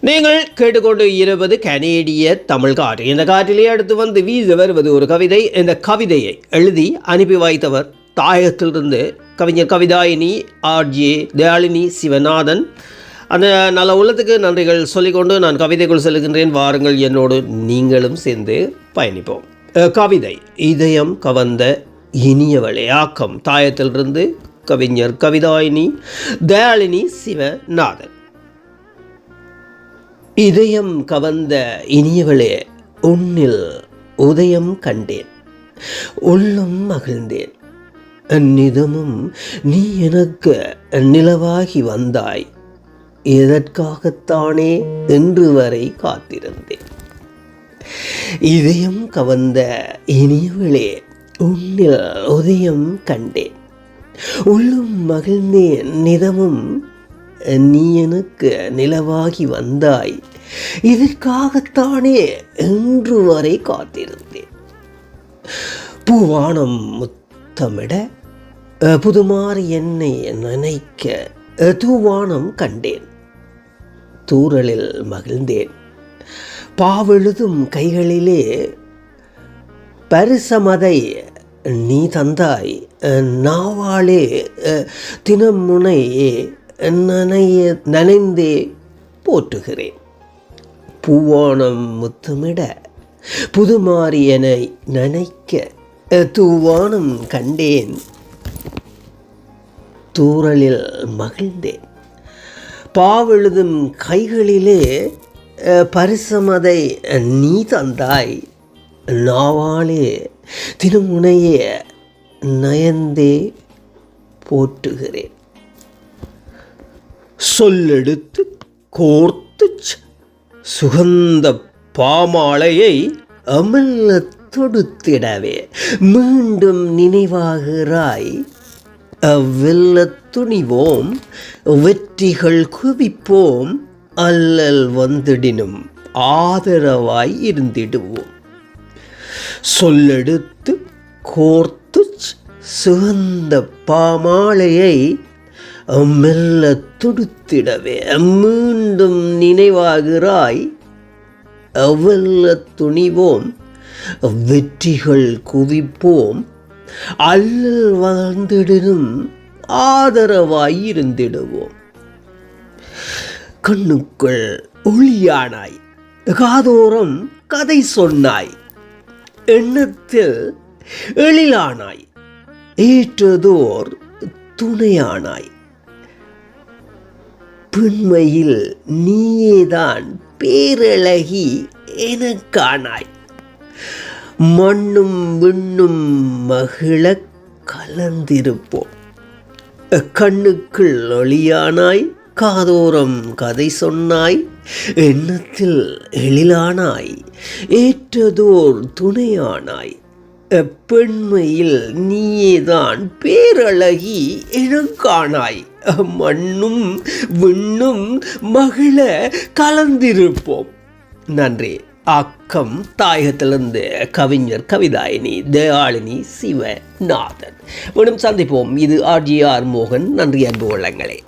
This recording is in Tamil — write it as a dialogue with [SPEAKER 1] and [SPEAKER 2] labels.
[SPEAKER 1] நீங்கள் கேட்டுக்கொண்டு இருப்பது கனேடிய தமிழ் காற்று. இந்த காற்றிலே அடுத்து வந்து வீச வருவது ஒரு கவிதை. இந்த கவிதையை எழுதி அனுப்பி வைத்தவர் தாயகத்திலிருந்து கவிஞர் கவிதாயினி ஆர்ஜே தயாளினி சிவநாதன். அந்த நல்ல உள்ளத்துக்கு நன்றிகள் சொல்லிக்கொண்டு நான் கவிதைக்குள் செல்கின்றேன். வாருங்கள் என்னோடு நீங்களும் சேர்ந்து பயணிப்போம். கவிதை. இதயம் கவர்ந்த இனியவளே ஆக்கம். தாயத்திலிருந்து கவிஞர் கவிதாயினி தயாளினி சிவநாதன். இதயம் கவர்ந்த இனியவளே உன்னில் உதயம் கண்டேன் உள்ளம் மகிழ்ந்தேன். நிதமும் நீ எனக்கு நிலவாகி வந்தாய் இதற்காகத்தானே இன்று வரை காத்திருந்தேன். இதயம் கவர்ந்த இனியவளே உன்னில் உதயம் கண்டேன் உள்ளும் மகிழ்ந்தேன் நிதமும் நீ எனக்கு நிலவாகி வந்தாய். இதற்காகத்தானே என்று வரை காத்திருந்தேன். பூவானம் முத்தமிட புதுமாறு என்னை நினைக்க தூவானம் கண்டேன். தூறலில் மகிழ்ந்தேன். பாவெழுதும் கைகளிலே பரிசமதை நீ தந்தாய். அஹ், நாவாளே அஹ், தினம் முனையே நனைய நனைந்தே போற்றுகிறேன். பூவானம் முத்தமிட புதுமாறி என நினைக்க தூவானம் கண்டேன். தூரலில் மகிழ்ந்தேன். பாவெழுதும் கைகளிலே பரிசமதை நீ தந்தாய். நாவாலே தினமுனைய நயந்தே போற்றுகிறேன். சொல்லெடுத்து கோர்த்து சுகந்த பாமாலையை அமல்ல தொடுத்திடவே. மீண்டும் நினைவாகிறாய் அவ்வெல்ல துணிவோம் வெற்றிகள் குவிப்போம் அல்லல் வந்திடினும் ஆதரவாய் இருந்திடுவோம். சொல்லெடுத்து கோர்த்து சுகந்த பாமாலையை மெல்ல துடுத்திடவே. மீண்டும் நினைவாகிறாய் அவ்வல்ல துணிவோம் வெற்றிகள் குவிப்போம் அல்லல் வளர்ந்திடனும் ஆதரவாய் இருந்திடுவோம் கண்ணுக்குள் ஒளியானாய் காதோரம் கதை சொன்னாய் எண்ணத்தில் எழிலானாய் ஏற்றதோர் துணையானாய். பெண்மையில் நீயேதான் பேரழகி எனக்கானாய். மண்ணும் விண்ணும் மகிழ கலந்திருப்போம். கண்ணுக்குள் ஒளியானாய் காதோரம் கதை சொன்னாய் எண்ணத்தில் எழிலானாய் ஏற்றதோர் துணையானாய். பெண்மையில் நீயேதான் பேரழகி எனக்கானாய். மண்ணும் விண்ணும் மகிழ கலந்திருப்போம். நன்றி. அக்கம் தாயகத்திலிருந்து கவிஞர் கவிதாயினி தயாளினி சிவநாதன். மீண்டும் சந்திப்போம். இது ஆர்ஜிஆர் மோகன். நன்றி அன்பு உள்ளங்களே